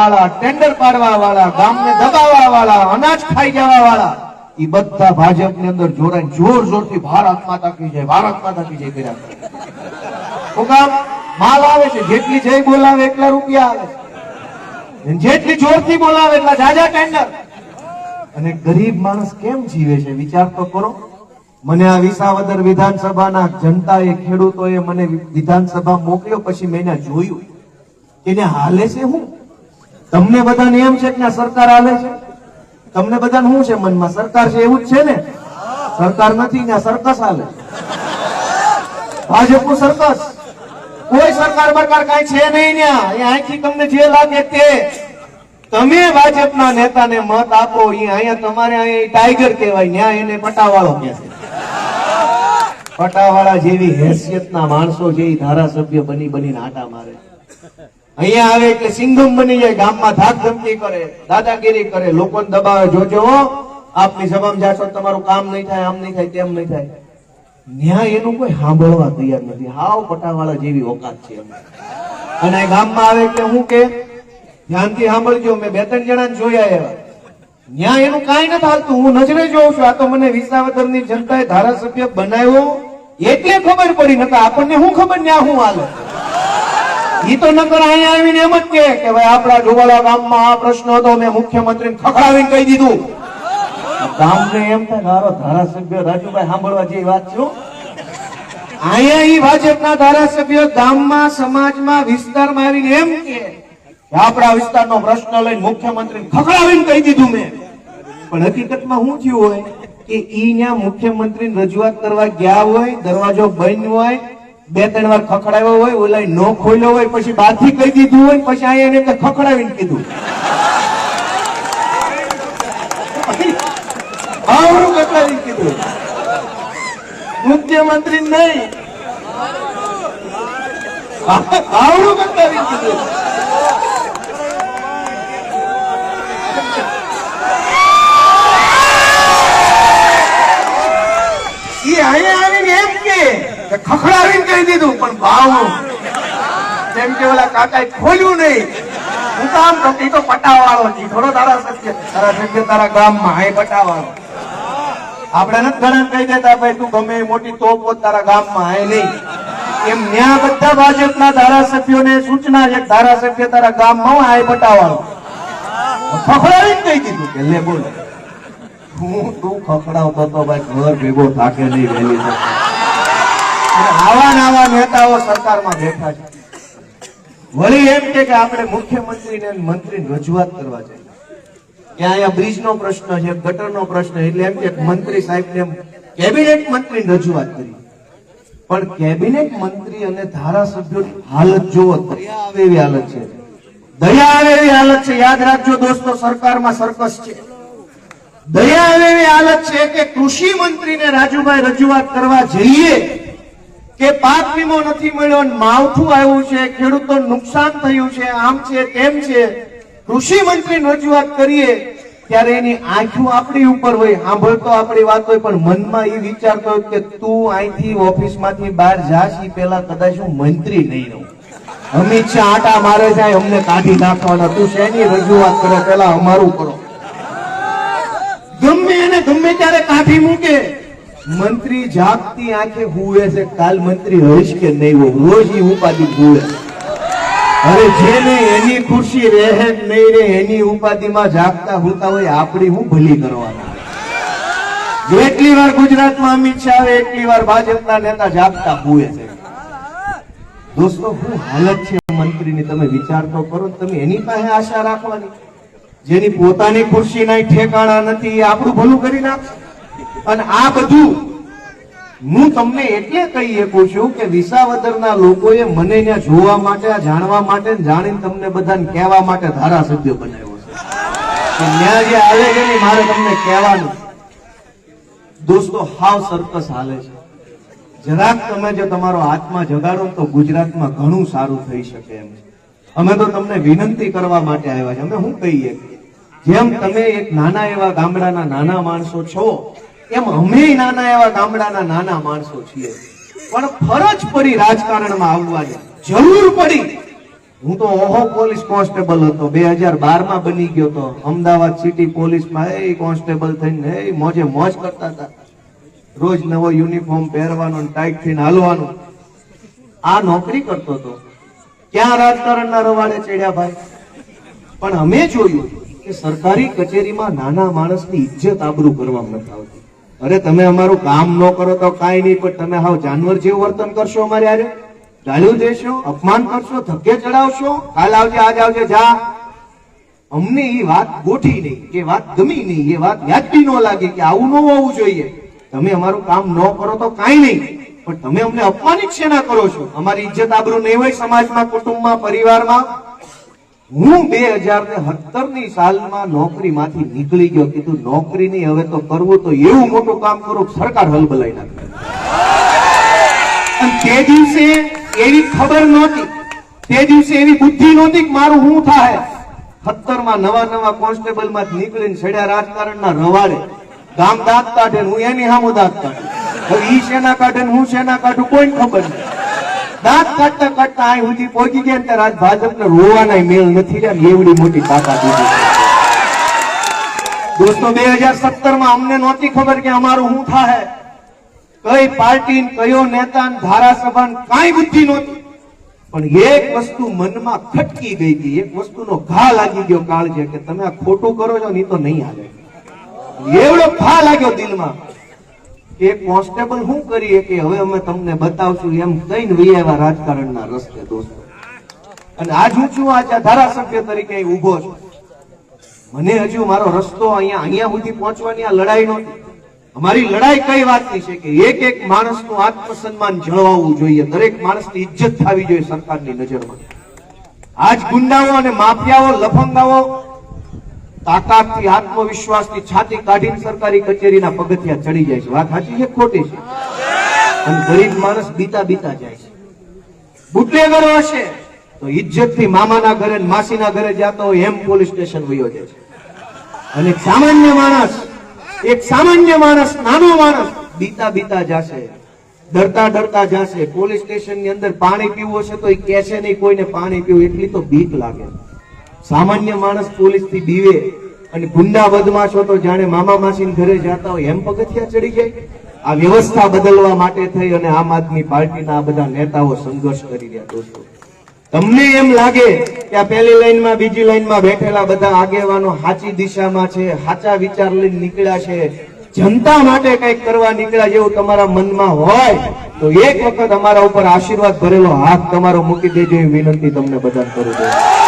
વાળા ટેન્ડર પાડવા વાળા ગામને દબાવવા વાળા અનાજ ખાઈ જવા વાળા એ બધા ભાજપની અંદર જોડાઈ જોર જોરથી ભારત માતા કી જય, ભારત માતા કી જય કર્યા કરે. કામ માલ આવે છે, જેટલી જય બોલાવે એટલા રૂપિયા આવે જેટલી જોરથી બોલાવે એટલા જાજા ટેન્ડર અને ગરીબ માણસ કેમ જીવે છે, વિચાર તો કરો. મને આ વિસાવદર વિધાનસભાના જનતાએ, ખેડૂતોએ મને વિધાનસભા મોકલ્યો, પછી મેં જોયું. એને હાલે છે હું? તમને બધાને એમ છે કે સરકાર હાલે છે? તમને બધાને શું છે મનમાં? સરકાર છે એવું જ છે ને? સરકાર નથી ને સરકસ હાલે. ભાજપનું સરકસ. કોઈ સરકાર બરકાર કઈ છે નહીં અહીંથી તમને જે લાગે તે. તમે ભાજપના નેતાને મત આપો અહીંયા તમારે અહીંયા ટાઈગર કહેવાય. ન્યા એને પટાવાળો કહે છે. પટાવાળા જેવી હેસિયતના માણસો છે એ ધારાસભ્ય બની બનીને આટા મારે અહીંયા આવે એટલે સિંઘમ બની જાય, ગામમાં ધાક ધમકી કરે, દાદાગીરી કરે, લોકોને દબાવે, જોજો આપની સભામાં જાશો તમારું કામ નહીં થાય, આમ નહીં થાય, તેમ નહીં થાય. ન્યાય એનું કોઈ સાંભળવા તૈયાર નથી. હાવ પટાવાળા જેવી ઓકાત છે અને ગામમાં આવે એટલે હું કે, ધ્યાનથી સાંભળજો, મેં બે ત્રણ જણાને જોયા એવા. ન્યાય એનું કાંઈ નથી હાલતું. હું નજરે જોઉં છું. આ તો મને વિસાવદરની જનતાએ ધારાસભ્ય બનાવ્યો, એટલે ખબર પડી નતા આપણને શું ખબર ન્યા હું હાલે? ઈ તો નકર અહીંયા આવીને એમ જ કહે કે ભાઈ આપણા ડોવાળા ગામમાં આ પ્રશ્ન હતો, મેં મુખ્યમંત્રીને ખખડાવીને કહી દીધું. ગામને એમ થાય મારો ધારાસભ્ય રાજુભાઈ સાંભળવા જેવી વાત છે અહીંયા ઈ ભાજપના ધારાસભ્ય ગામમાં, સમાજમાં વિસ્તારમાં આવીને એમ કે કે આપણા વિસ્તારનો પ્રશ્ન લઈને મુખ્યમંત્રી ખખડાવીને કહી દીધું મેં. પણ હકીકતમાં શું થયું હોય? કે ઈ ન્યા મુખ્યમંત્રી રજૂઆત કરવા ગયા હોય, દરવાજો બંધ હોય બે, ત્રણ વાર ખખડાવ્યો હોય ઓલા નો ખોલ્યો હોય, પછી બહારથી કહી દીધું હોય, પછી અહીંયા એને ખખડાવીને કીધું. આવડું ખખડાવીને કીધું. મુખ્યમંત્રી નહીં. આવડું ખખડાવીને કીધું. ઈ કહી દીધું, પણ ભાવ જેમ કે ઓલા કાકા ખોલ્યું નહીં. હું તો આમ કહું કે ઈ તો પટાવાળો છે. થોડો તારા સત્ય તારા સત્ય તારા ગામમાં હાય પટાવાળો. આપણે નથી ઘણા કહી દેતા, ભાઈ, તું ગમે મોટી તોપ તારા ગામમાં હાય નહીં. એમ ન્યા બધા ભાજપના ધારાસભ્યોને સૂચના છે ધારાસભ્ય તારા ગામમાં હોય પટાવાળો. ખખડાવીને કહી દીધું કે, લે, બોલ. હું તું ખખડાવતો તો, ભાઈ, ઘર ભેગો થાકે નહીં, વહેલી આવા ને નેતાઓ સરકારમાં બેઠા છે. વળી એમ કે આપણે મુખ્યમંત્રીને મંત્રીને રજૂઆત કરવા છે કે અહીંયા બ્રિજનો પ્રશ્ન છે, ગટરનો પ્રશ્ન એટલે એમ કે મંત્રી સાહેબને કેબિનેટ મંત્રી રજૂઆત કરી. પણ કેબિનેટ મંત્રી અને ધારાસભ્યો હાલત જોવો, દયા આવે એવી હાલત છે. દયા આવે એવી હાલત છે, યાદ રાખજો દોસ્તો, સરકારમાં સરકસ છે. દયા આવે એવી હાલત છે કે કૃષિ મંત્રીને રાજુભાઈ રજૂઆત કરવા જઈએ કે પાક વીમો નથી મળ્યો માવઠું આવ્યું છે ખેડૂતો નુકસાન થયું છે, આમ છે, તેમ છે કૃષિ મંત્રી રજૂઆત કરીએ, ત્યારે એની આંખો આપણી ઉપર હોય, સાંભળતો આપણી વાત હોય, પણ મનમાં એ વિચારતો હોય કે તું અહીંથી ઓફિસમાંથી બહાર જાશ પેલા કદાચ હું મંત્રી નહીં રહું. અમિત શાહ આટા મારે જાય, અમને કાઢી નાખવાના. તું શેની રજૂઆત કરે પેલા અમારું કરો. ગમે એને ગમે ત્યારે કાઢી મૂકે. મંત્રી જાગતી આંખે હુવે છે, કાલ મંત્રી હઈશ કે નહીં હોય રોજ ઈ ઉપાધિ હુવે અરે જેને એની ખુશી રહે નહીં રે, એની ઉપાધિમાં જાગતા હોતા હોય આપણી હું ભલી કરવાના? જેટલી વાર ગુજરાતમાં અમિત શાહ એટલી વાર ભાજપના નેતા જાગતા હુએ છે. દોસ્તો શું હાલત છે મંત્રીની. તમે વિચાર તો કરો તમે એની પાસે આશા રાખવાની. જેની પોતાની ખુરશી ના ઠેકાણા નથી એ આપણું ભલું કરી નાખશે. અને આ બધું હું તમને એટલે કહી શકું છું કે વિસાવદરના લોકોએ મને ત્યાં જોવા માટે જાણવા માટે જાણીને તમને બધાને કહેવા માટે ધારાસભ્ય બનાવ્યો છે. ત્યાં જે આવે છે ને મારે તમને કહેવાનું. દોસ્તો, હાવ સરકસ હાલે છે. જરાક તમે જો તમારો આત્મા જગાડો તો ગુજરાતમાં ઘણું સારું થઈ શકે એમ અમે તો તમને વિનંતી કરવા માટે આવ્યા છે. અમે શું કહીએ? જેમ તમે એક નાના એવા ગામડાના નાના માણસો છો એમ અમે નાના એવા ગામડાના નાના માણસો છીએ. પણ ફરજ પડી રાજકારણમાં આવવાની. જરૂર પડી. હું તો ઓહો પોલીસ કોન્સ્ટેબલ હતો. બે હજાર બારમાં બની ગયો તો અમદાવાદ સિટી પોલીસમાં એ કોન્સ્ટેબલ થઈને એ મોજે મોજ કરતા હતા. રોજ નવો યુનિફોર્મ પહેરવાનો ટાઈટ થઈને હાલવાનું. આ નોકરી કરતો હતો. ક્યાં રાજકારણના રવાડે ચડ્યા ભાઈ? પણ અમે જોયું કે સરકારી કચેરીમાં નાના માણસની ઇજ્જત આબરૂ કરવામાં નથી આવતી. અરે તમે અમારું કામ ન કરો તો કાંઈ નહીં, પણ તમે હાવ જાનવર જેવું વર્તન કરશો અમારે આજે. ગાળ્યું દેશો, અપમાન કરશો, ધક્કે ચડાવશો, કાલ આવજે, આજ આવજે, જા. અમને એ વાત ગોઠી નહીં, એ વાત ગમી નહીં, એ વાત વ્યાજબી ન લાગે કે આવું ન હોવું જોઈએ. તમે અમારું કામ ન કરો તો કાંઈ નહીં, પણ તમે અમને અપમાનિત શેના કરો છો? અમારી ઇજ્જત આબરૂ નહીં હોય સમાજમાં, કુટુંબમાં, પરિવારમાં. હું બે હજાર ને સત્તરની સાલમાં નોકરીમાંથી નીકળી ગયો, કીધું, નોકરી ની હવે તો કરવું તો એવું મોટું કામ કરું સરકાર હલબલાઈ નાખે. અને તે દિવસે એવી ખબર નહોતી, તે દિવસે એવી બુદ્ધિ નહોતી કે મારું હું થાય. સત્તરમાં નવા નવા કોન્સ્ટેબલમાં નીકળીને છેડ્યા રાજકારણના રવાડે. ગામ દાંત કાઢે ને હું એની સામું દાંત કાઢું. હવે ઈ સેના કાઢે ને હું સેના કાઢું કોઈ ખબર નહીં. દાંત કાઢતા કાઢતા આ સુધી પહોંચી ગયા ત્યારે આજ ભાજપને રોવાના મેળ નથી રહ્યા એવડી મોટી તાકાત દીધી દોસ્તો, બે હજાર સત્તરમાં અમને નહોતી ખબર કે અમારું શું થાય કઈ પાર્ટી કયો નેતા ધારાસભા કાંઈ બુદ્ધિ નહોતી. પણ એક વસ્તુ મનમાં ખટકી ગઈ હતી એક વસ્તુનો ઘા લાગી ગયો કાળજે કે તમે આ ખોટું કરો છો ને તો નહીં હાલે. એવડો ઘા લાગ્યો દિલમાં. કે કોન્સ્ટેબલ શું કરીએ કે હવે અમે તમને બતાવશું એમ વહી આવ્યા રાજકારણના રસ્તે દોસ્તો. અને આજ હું છું, આજે ધારાસભ્ય તરીકે ઊભો છું. મને હજુ મારો રસ્તો અહીંયા અહીંયા સુધી પહોંચવાની આ લડાઈ નહોતી. અમારી લડાઈ કઈ વાતની છે કે એક એક માણસનું આત્મસન્માન જળવાવું જોઈએ. દરેક માણસની ઇજ્જત થવી જોઈએ સરકારની નજરમાં. આજ ગુંડાઓ અને માફિયાઓ, લફંગાઓ તાકાતથી, આત્મવિશ્વાસથી છાતી કાઢીને સરકારી કચેરીના પગથિયા ચડી જાય છે. વાત સાચી છે ખોટી છે? અને ગરીબ માણસ બીતા બીતા જાય છે. બુટલેગર હશે તો ઇજ્જતથી મામાના ઘરે ને માસીના ઘરે જતો હોય એમ પોલીસ સ્ટેશન વયો જાય છે. અને સામાન્ય માણસ, એક સામાન્ય માણસ, નાનો માણસ બીતા બીતા જાશે. ડરતા ડરતા જશે. પોલીસ સ્ટેશનની અંદર પાણી પીવું હશે તો એ કહેશે નહીં, કોઈને પાણી પીવું. એટલી તો બીક લાગે. સામાન્ય માણસ પોલીસથી બીવે અને ગુંડા બદમાશો તો જાણે મામા માસી ઘરે જતા હોય એમ પગથિયા ચડી જાય? આ વ્યવસ્થા બદલવા માટે થઈ અને આમ આદમી પાર્ટીના આ બધા નેતાઓ સંઘર્ષ કરી રહ્યા દોસ્તો. તમને એમ લાગે કે આ પહેલી લાઈનમાં બીજી લાઈનમાં બેઠેલા બધા આગેવાનો સાચી દિશામાં છે, સાચા વિચાર લઈને નીકળ્યા છે? જનતા માટે કંઈક કરવા નીકળ્યા જેવું તમારા મનમાં હોય, તો એક વખત અમારા ઉપર આશીર્વાદ ભરેલો હાથ તમારો મૂકી દેજો એ વિનંતી તમને બધા કરું છું.